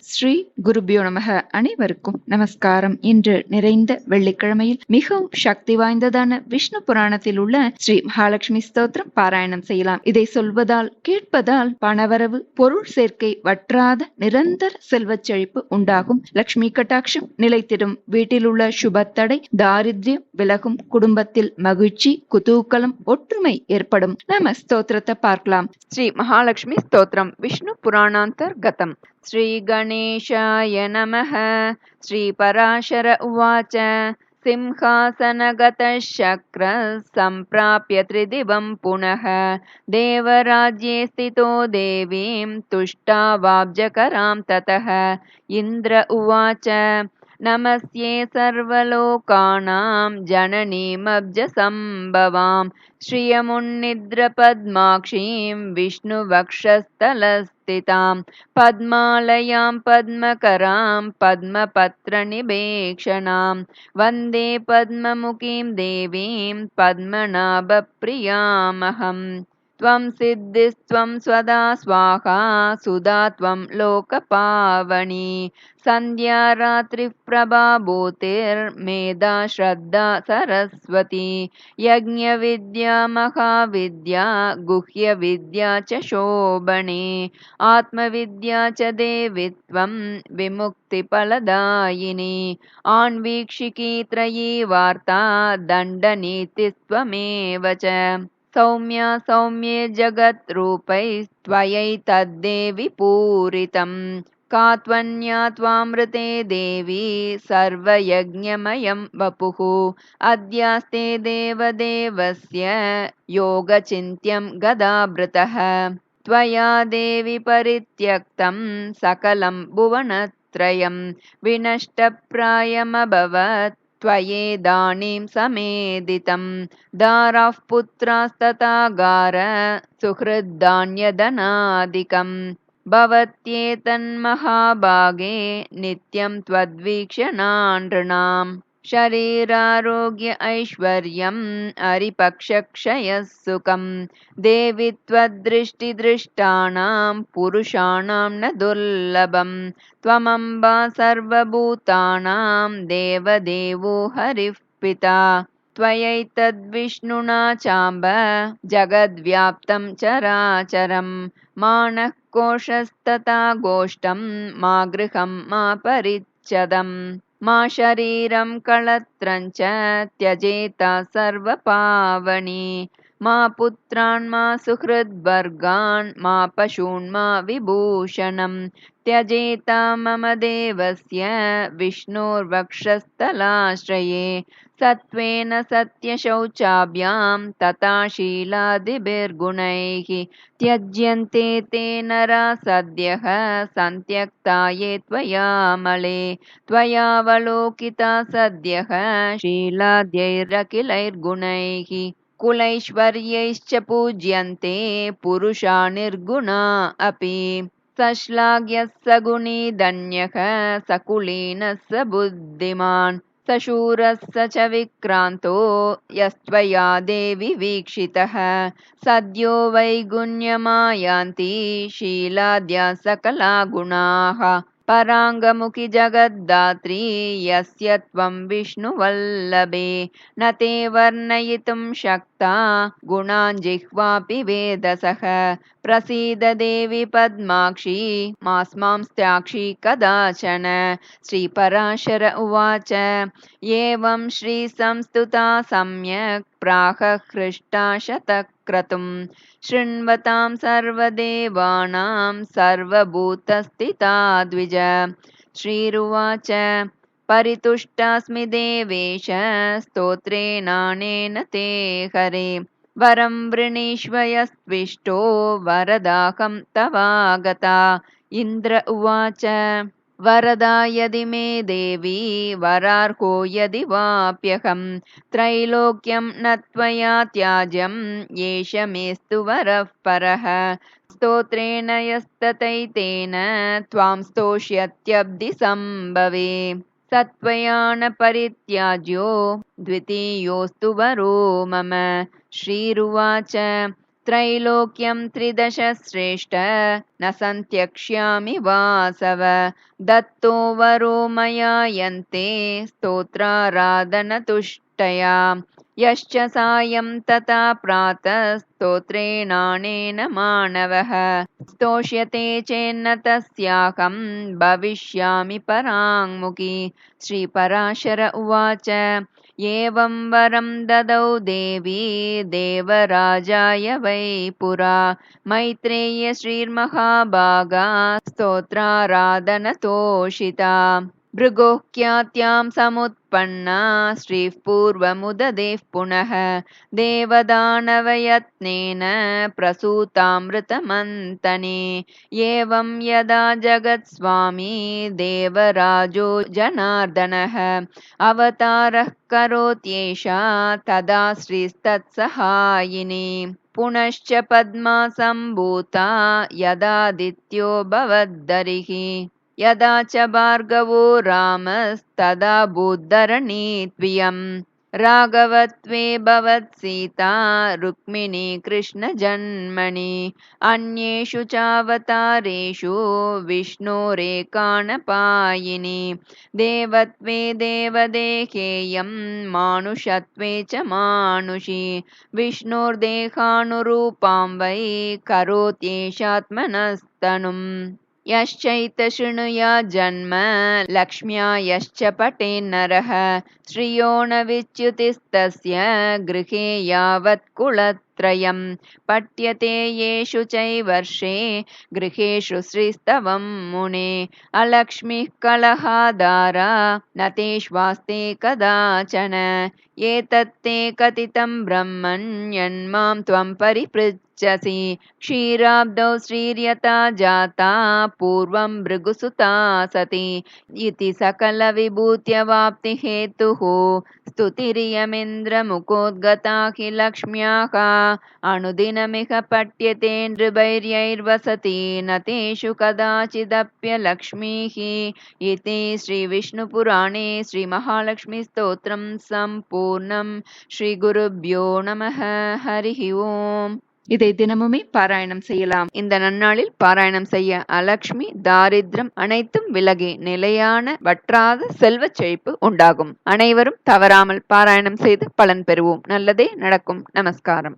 ஸ்ரீ குருபியோ நமக. அனைவருக்கும் நமஸ்காரம். இன்று நிறைந்த வெள்ளிக்கிழமையில் மிகவும் சக்தி வாய்ந்ததான விஷ்ணு புராணத்தில் உள்ள ஸ்ரீ மகாலட்சுமி ஸ்தோத்திரம் பாராயணம் செய்யலாம். இதை சொல்வதால் கேட்பதால் பணவரவு பொருள் சேர்க்கை வற்றாத நிரந்தர செல்வச் செழிப்பு உண்டாகும். லட்சுமி கட்டாட்சம் நிலைத்திடும். வீட்டில் உள்ள சுபத்தடை தாரித்யம் விலகும். குடும்பத்தில் மகிழ்ச்சி குதூக்கலம் ஒற்றுமை ஏற்படும். நம்ம ஸ்தோத்திரத்தை பார்க்கலாம். ஸ்ரீ மகாலட்சுமி ஸ்தோத்திரம். விஷ்ணு புராணாந்தர்கதம். श्रीगणेशाय नमः। श्रीपराशर उवाच। सिंहासनगतः शक्रः सम्प्राप्य त्रिदिवं पुनः देवराज्ये स्थितो देवीं तुष्टावाब्जकरां ततः। इन्द्र उवाच नमस्ये सर्वलोकानां जननीमब्जसम्भवां श्रियमुन्निद्रपद्माक्षीं विष्णुवक्षस्थलस्थितां पद्मालयां पद्मकरां पद्मपत्रनिभेक्षणां वन्दे पद्ममुखीं देवीं पद्मनाभप्रियामहम् त्वं सिद्धिस्त्वं स्वदा स्वाहा सुधा त्वं लोकपावनी। सन्ध्या रात्रिप्रभा भूतिर्मेधा श्रद्धा सरस्वती। यज्ञविद्या महाविद्या गुह्यविद्या च शोभने। आत्मविद्या च देवित्वं विमुक्तिफलदायिनी। आन्वीक्षिकी त्रयी वार्ता दण्डनीतिस्त्वमेव च सौम्या सौम्ये जगद्रूपैस्त्वयैतद्देवि पूरितं का त्वन्या त्वामृते देवी सर्वयज्ञमयं वपुः। अद्यास्ते देवदेवस्य योगचिन्त्यं गदाभृतः त्वया देवि परित्यक्तं सकलं भुवनत्रयं। विनष्टप्रायमभवत् त्वयेदानीं समेदितं। दाराः पुत्रास्तथा गार सुहृद्धान्यदनादिकं भवत्येतन्महाभागे नित्यं त्वद्वीक्षणानृणाम् शरीरारोग्य ऐश्वर्यम् अरिपक्षक्षयः सुखं देवि त्वद्दृष्टिदृष्टानां पुरुषाणां न दुर्लभं। त्वमम्बा सर्वभूतानां देवदेवो हरिः पिता। त्वयैतद्विष्णुना चाम्ब जगद्व्याप्तं चराचरं। मा नः कोशस्तथा गोष्ठं मा गृहं मा परिच्छदम् मा शरीरं कळत्रं च त्यजेता सर्वपावनी मा पुत्रान् मा सुहृद्वर्गान् मा पशून् मा विभूषणं त्यजेता मम देवस्य विष्णोर्वक्षस्थलाश्रये। सत्त्वेन सत्यशौचाभ्यां तथा शीलादिभिर्गुणैः त्यज्यन्ते ते नरा सद्यः सन्त्यक्ता ये त्वयामले त्वयावलोकिता सद्यः शीलाद्यैरखिलैर्गुणैः कुलैश्वर्यैश्च पूज्यन्ते पुरुषा निर्गुणा अपि। सश्लाघ्यः सगुणी धन्यः सकुलीनः स बुद्धिमान्। सशूरः स च विक्रान्तो यस्त्वया देवि वीक्षितः। सद्यो वैगुण्यमायान्ति शीलाद्या सकला गुणाः पराङ्गमुखि जगद्दात्री यस्य त्वं विष्णुवल्लभे। न ते वर्णयितुं शक्ता गुणान् जिह्वापि वेदसः। प्रसीद देवि पद्माक्षी मास्मांस्त्याक्षी कदाचन। श्रीपराशर उवाच एवं श्रीसंस्तुता सम्यक् प्राह हृष्टा शतक्रतुं शृण्वतां सर्वदेवानां सर्वभूतस्थिता द्विज श्रीरुवाच परितुष्टास्मि देवेश स्तोत्रेणानेन ते हरे। वरं वृणीष्वयस्त्विष्टो वरदाहं तवागता। इन्द्र उवाच वरदा यदि मे देवी वरार्हो यदि वाप्यहं त्रैलोक्यं न त्वया त्याज्यं येष मेस्तु वरः परः। स्तोत्रेण यस्ततैतेन त्वां स्तोष्यत्यब्धिसम्भवे सत्त्वया न परित्याज्यो द्वितीयोऽस्तु वरो मम। श्रीरुवाच त्रैलोक्यं त्रिदश श्रेष्ठ न सन्त्यक्ष्यामि वासव। दत्तो वरो मया यन्ते स्तोत्राराधनतुष्टया। यश्च सायं तथा प्रातः स्तोत्रेणानेन मानवः। स्तोष्यते चेन्न तस्याहं भविष्यामि पराङ्मुखी। श्रीपराशर उवाच एवं वरं ददौ देवी देवराजाय वै पुरा। मैत्रेय श्रीर्महाभागा भृगोह्यात्यां समुत्पन्ना श्रीः पूर्वमुददेः पुनः देवदानवयत्नेन प्रसूतामृतमन्तने। एवं यदा जगत्स्वामी देवराजो जनार्दनः अवतारः करोत्येषा तदा श्रीस्तत्सहायिनी। पुनश्च पद्मा सम्भूता यदादित्यो भवद्दरिः यदा च भार्गवो रामस्तदा भूद्धरणी त्वियम् राघवत्वे भवत्सीता रुक्मिणी कृष्णजन्मनि अन्येषु चावतारेषु विष्णोरेकाणपायिनि देवत्वे देवदेहेयं मानुषत्वे च मानुषी। विष्णोर्देहानुरूपां वै करोत्येषात्मनस्तनुम् यश्चैत शृणुया जन्म लक्ष्म्या यश्च पटेन्नरः श्रियो न विच्युतिस्तस्य गृहे यावत् कुलत्रयं पठ्यते येषु चैवर्षे गृहेषु श्रीस्तवं मुने। अलक्ष्मीः कलहादारा न तेष्वास्ते कदाचन। एतत्ते कथितं ब्रह्मण्यन्मां त्वं परिपृच्छसि। क्षीराब्दौ श्रीर्यता जाता पूर्वं भृगुसुता सति। इति सकलविभूत्यवाप्तिहेतुः स्तुतिरियमिन्द्रमुखोद्गता हि लक्ष्म्याः अनुदिनमिह पठ्यते नृभैर्यैर्वसति न तेषु कदाचिदप्यलक्ष्मीः इति श्रीविष्णुपुराणे श्रीमहालक्ष्मीस्तोत्रं सम्पूर्णं ஸ்ரீகுருப்யோ நம ஹரிஹி ஓம் இதை தினமுமே பாராயணம் செய்யலாம் இந்த நன்னாளில் பாராயணம் செய்ய அலக்ஷ்மி தாரித்ரம் அனைத்தும் விலகி நிலையான வற்றாத செல்வ செழிப்பு உண்டாகும் அனைவரும் தவறாமல் பாராயணம் செய்து பலன் பெறுவோம் நல்லதே நடக்கும் நமஸ்காரம்